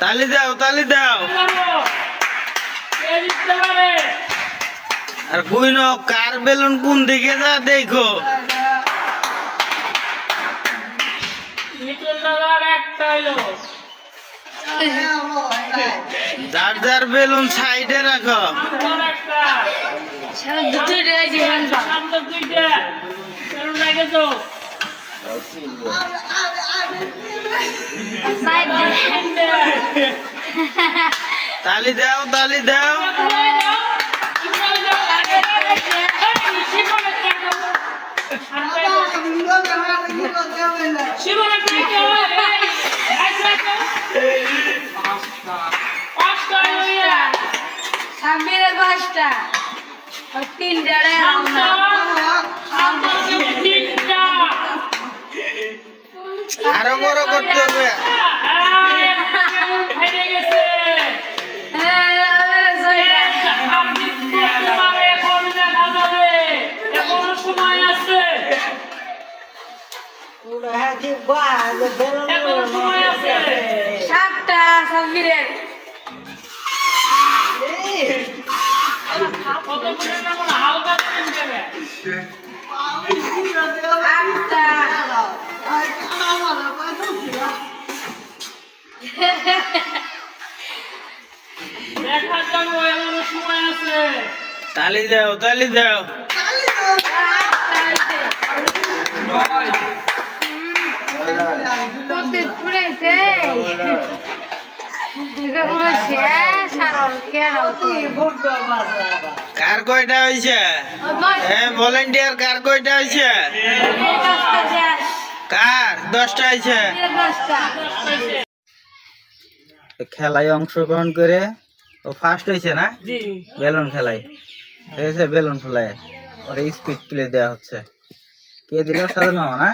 তালি দাও তালি দাও। আর কইন কার বেলুন কোন দিকে যা দেখো। একটা যার যার বেলুন সাইডে রাখো। তালি দাও তালি দাও। সাবিরের পাঁচটা তিনটা আরও বড় করতে হবে। হ্যাঁ আমার ছয়টা সময় আছে এখনও সময় আছে সাতটা সাবিরের তালি দাও তালি দাও। কার কয়টা হয়েছে? হ্যাঁ ভলেন্টিয়ার কার কয়টা হয়েছে? কার? দশটা হয়েছে। খেলায় অংশগ্রহণ করে ও ফার্স্ট হয়েছে না? বেলুন খেলায় ঠিক আছে বেলুন খেলায় ওরে স্পিড প্লে দেওয়া হচ্ছে। কে দিল? সাধারণ মামা না?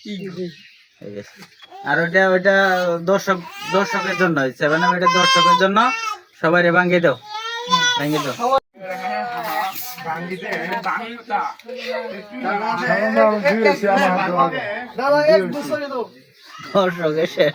ঠিক আছে আর ওইটা ওইটা দর্শক দর্শকের জন্য সেভেন আপ এটা দর্শকের জন্য সবাই ভাঙ্গিয়ে দাও। ভাঙ্গিয়ে দাও। দর্শকের শেষ